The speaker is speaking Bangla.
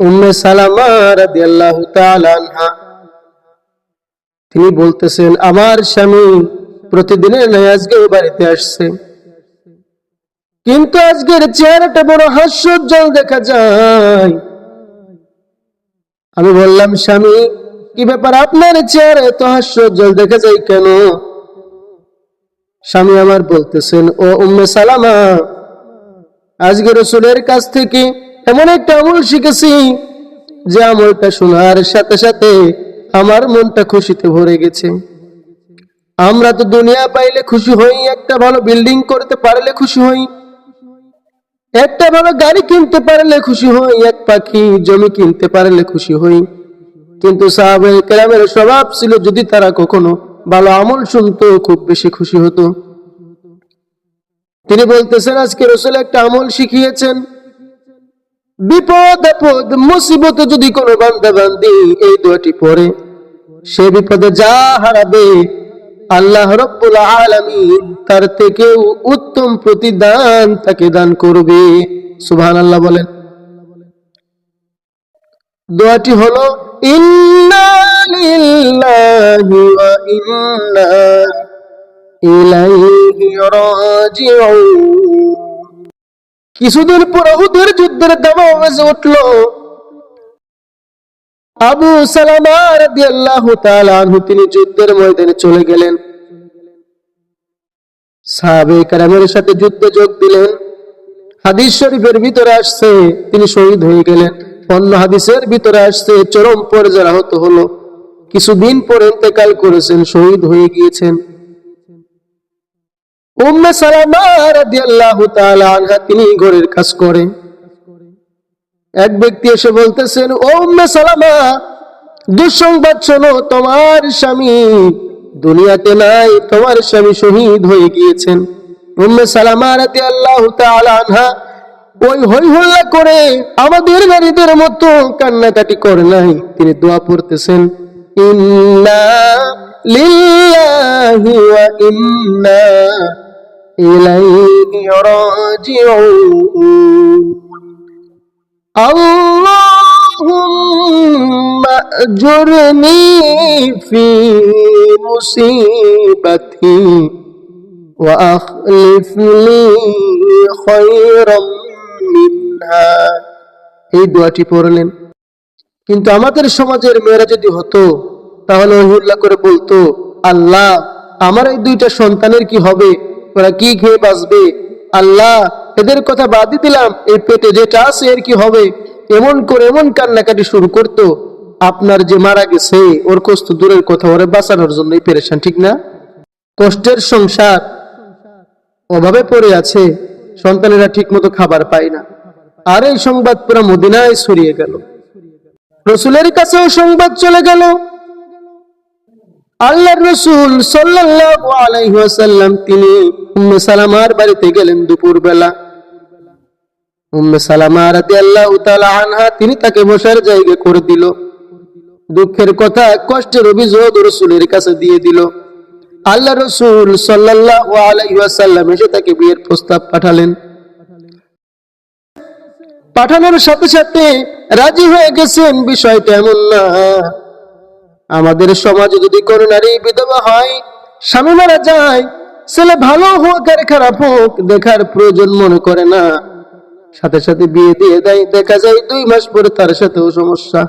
উম্মে সালামা রাদিয়াল্লাহু তাআলা তিনি বলতেছেন, আমার স্বামী প্রতিদিনের ন্যায় আজকে বাড়িতে আসছে। কিন্তু আজকের চেহারাটা বড় হাস্যোজ্জ্বল দেখা যায়। আমি বললাম, স্বামী, কি ব্যাপার? আপনার চেহারা এত হাস্যোজ্জ্বল দেখা যায় কেন? স্বামী আমার বলতেছেন, ও উম্মে সালামা, আজকে রসুলের কাছ থেকে এমন একটা আমল শিখেছি যে আমলটা শোনার সাথে সাথে আমার মনটা খুশিতে ভরে গেছে। আমরা তো দুনিয়া পাইলে খুশি হই, একটা ভালো বিল্ডিং করতে পারলে খুশি হই, একটা ভালো গাড়ি কিনতে পারলে খুশি হই, এক পাখি জমি কিনতে পারলে খুশি হই। কিন্তু সাহাবায়ে কেরামের স্বভাব ছিল, যদি তারা কখনো ভালো আমল শুনতো, খুব বেশি খুশি হতো। তিনি বলতেছেন, আজকে রসুল একটা আমল শিখিয়েছেন। বিপদ আপদ মুসিবত যদি কোনো বান্দা বান্দি এই দোয়াটি পড়ে, সে বিপদে যা হারাবে, আল্লাহ রব্বুল আলামিন তার থেকেও উত্তম প্রতিদান তাকে দান করবে। সুবহান আল্লাহ বলেন। দোয়াটি হলো, ইন্না লিল্লাহি ওয়া ইন্না ইলাইহি রাজিউন। কিছুদিন পর উহুদের যুদ্ধের দাবা বেজে উঠল। আবু সালামা রাদিয়াল্লাহু তাআলা তিনি যুদ্ধের ময়দানে চলে গেলেন। সাহাবে কারামের সাথে যুদ্ধে যোগ দিলেন। হাদিস শরীফের ভিতরে আসছে, তিনি শহীদ হয়ে গেলেন। অন্য হাদিসের ভিতরে আসছে, চরম পর্যায়ে আহত হলো। কিছুদিন পর ইন্তেকাল করেছেন, শহীদ হয়ে গিয়েছেন। উম্মে সালামা রাদিয়াল্লাহু তাআলা আনহা তিনি ঘরের কাজ করেন। এক ব্যক্তি এসে বলতেছেন, ও উম্মে সালামা, দুঃসংবাদ শোনো, তোমার স্বামী দুনিয়াতে নাই, তোমার স্বামী শহীদ হয়ে গিয়েছেন। উম্মে সালামা রাদিয়াল্লাহু তাআলা আনহা ওই হই হল্লা করে আমাদের নারীদের মতো কান্নাকাটি করে নাই। তিনি দোয়া পড়তেছেন, ইন্না লিল্লাহি ওয়া ইন্না ইলাইহি রাজিউন اللهم اجرني في مصيبتي واخلف لي خيرا منها এই দোয়াটি পড়লেন কিন্তু আমাদের সমাজের মেয়েরা যদি হতো তাহলে উল্লাহ করে বলতো আল্লাহ আমার এই দুইটা সন্তানের কি হবে ওরা কি খেয়ে বাঁচবে? আল্লাহ, এদের কথা বাদই দিলাম। এই পেটে যেটা আছে, এর কি হবে? এমন করে এমন কান্নাকাটি শুরু করতো। আপনার যে মারা গেছে, ওর কষ্ট দূরের কথা, ওরে বাঁচানোর জন্যই পেরেছেন ঠিক না? কষ্টের সংসার অভাবে পড়ে আছে। সন্তানেরা ঠিক মতো খাবার পায় না। আর এই সংবাদ পুরো মদিনায় ছড়িয়ে গেল। রসুলের কাছেও সংবাদ চলে গেল। আল্লাহর রসুল সাল্লাল্লাহু আলাইহি ওয়াসাল্লাম, তিনি উম্মে সালামার বাড়িতে গেলেন দুপুর বেলা উম্মে সালামা রাদিয়াল্লাহু তাআলা আনহা, তিনি তাকে বসার জায়গা করে দিল। দুঃখের কথা, কষ্টের অভিযোগ রসুলের কাছে দিয়ে দিল। আল্লাহ রসুল সাল্লাল্লাহু আলাইহি ওয়াসাল্লাম এসে তাকে বিয়ের প্রস্তাব পাঠালেন। পাঠানোর সাথে সাথে রাজি হয়ে গেছেন, বিষয়টা এমন না। আমাদের সমাজে যদি কোনো নারী বিধবা হয়, স্বামী মারা যায়, ছেলে ভালো হোক আর খারাপ হোক, দেখার প্রয়োজন মনে করে না। সাথে সাথে বিয়ে দিয়ে দেয়, দেখা যায় দুই মাস পরে তার সাথেও সমস্যা।